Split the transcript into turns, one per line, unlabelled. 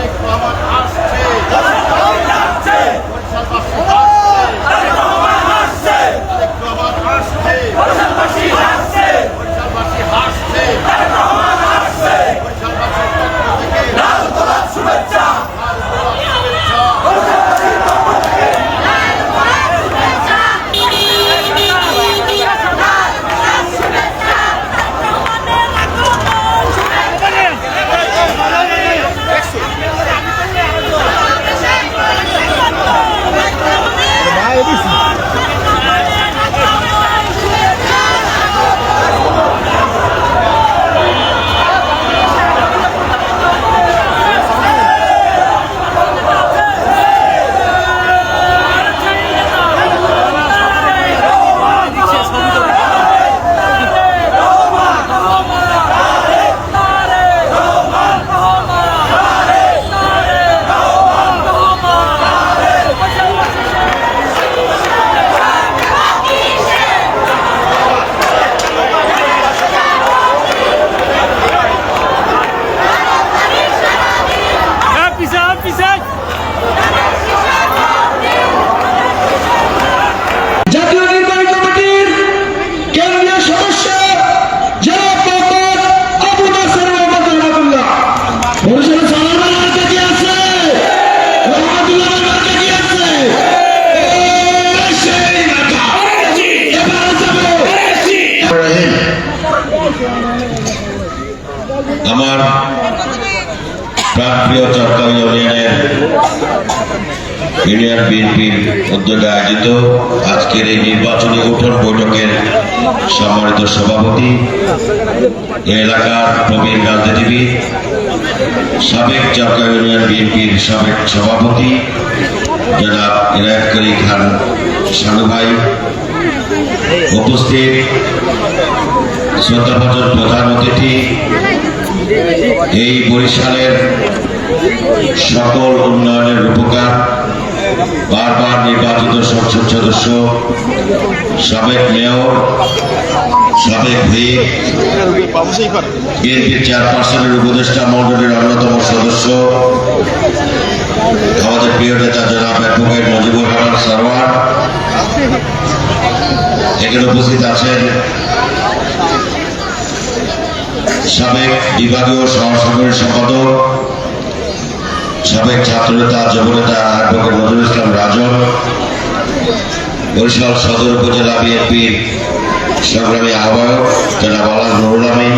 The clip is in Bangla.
তারেক রহমান
আমার প্রাণপ্রিয় চরকা ইউনিয়নের ইউনিয়ন বিএনপির উদ্যোগে আয়োজিত আজকের এই নির্বাচনী উঠোন বৈঠকের সম্মানিত সভাপতি এলাকার প্রবীণ রাজনীতিবিদ, সাবেক চরকা ইউনিয়ন বিএনপির সাবেক সভাপতি, জনাব ইনায়ত করি খান সানু ভাই, উপস্থিত শ্রদ্ধাভাজন প্রধান অতিথি, এই বরিশালের সকল উন্নয়নের রূপকার, বারবার নির্বাচিত সংসদ সদস্য, সাবেক মেয়র, সাবেক বিএনপি চেয়ারপারসনের উপদেষ্টা মন্ডলীর অন্যতম সদস্য, আমাদের প্রিয় নেতা জনাব অ্যাডভোকেট মুজিবুর রহমান সারওয়ার। এখানে উপস্থিত আছেন সাবেক বিভাগীয় সহসাগরী সম্পাদক, সাবেক ছাত্রনেতা, যুবনেতা অ্যাডভোকেট নজরুল ইসলাম রাজন, বরিশাল সদর উপজেলা বিএনপির সংগ্রামী আহ্বায়ক জেলা বালাস নুরুল আমিন